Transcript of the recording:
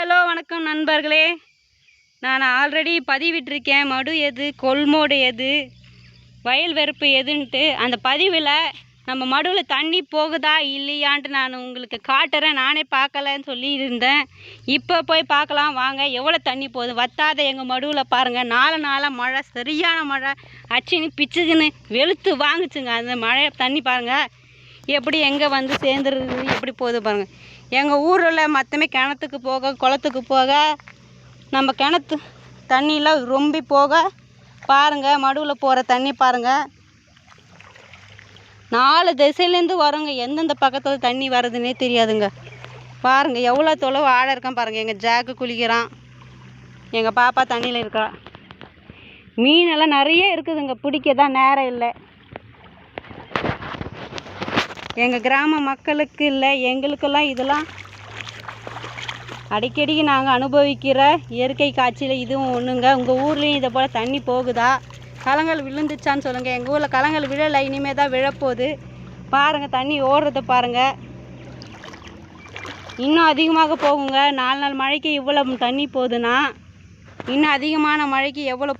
Hello வணக்கம் நண்பர்களே. நான் ஆல்ரெடி பதிவிட்டிருக்கேன். மடு எது கொள்மோடு எது வயல் வெறுப்பு எதுன்ட்டு. அந்த பதிவில் நம்ம மடுவில் தண்ணி போகுதா இல்லையான்ட்டு நான் உங்களுக்கு காட்டுறேன். நானே பார்க்கலன்னு சொல்லி இருந்தேன் இப்போ போய் பார்க்கலாம். வாங்க எவ்வளோ தண்ணி போகுது? வத்தாத எங்கள் மடுவில் பாருங்கள் நாலு நாளாக மழை சரியான மழை. அச்சின்னு பிச்சுக்குன்னு வெளுத்து வாங்குச்சுங்க. அந்த மழை தண்ணி பாருங்கள் எப்படி எங்கே வந்து சேர்ந்துருது எப்படி போகுது பாருங்கள் எங்கள் ஊரில் மற்றமே கிணத்துக்கு போக குளத்துக்கு போக நம்ம கிணத்து தண்ணியெலாம் ரொம்பி போக பாருங்கள் மடுவில் போகிற தண்ணி பாருங்கள் நாலு திசையிலேருந்து வரோங்க எந்தெந்த பக்கத்தில் தண்ணி வருதுன்னே தெரியாதுங்க. பாருங்கள் எவ்வளோ தொலைவு ஆழம் இருக்கான் பாருங்கள் எங்கள் ஜாக்கு குளிக்கிறான். எங்கள் பாப்பா தண்ணியில் இருக்கா. மீனெல்லாம் நிறைய இருக்குதுங்க பிடிக்க தான் நேரம் இல்லை. எங்கள் கிராம மக்களுக்கு இல்லை எங்களுக்கெல்லாம் இதெல்லாம் அடிக்கடி நாங்கள் அனுபவிக்கிற இயற்கை காட்சியில் இதுவும் ஒன்றுங்க உங்கள் ஊர்லேயும் இதை போல் தண்ணி போகுதா? கலங்கள் விழுந்துச்சான்னு சொல்லுங்கள் எங்கள் ஊரில் கலங்கள் விழலை இனிமேல் தான் விழப்போகுது. பாருங்கள் தண்ணி ஓடுறத பாருங்கள் இன்னும் அதிகமாக போகுங்க. நாலு நாள் மழைக்கு இவ்வளோ தண்ணி போகுதுன்னா இன்னும் அதிகமான மழைக்கு எவ்வளோ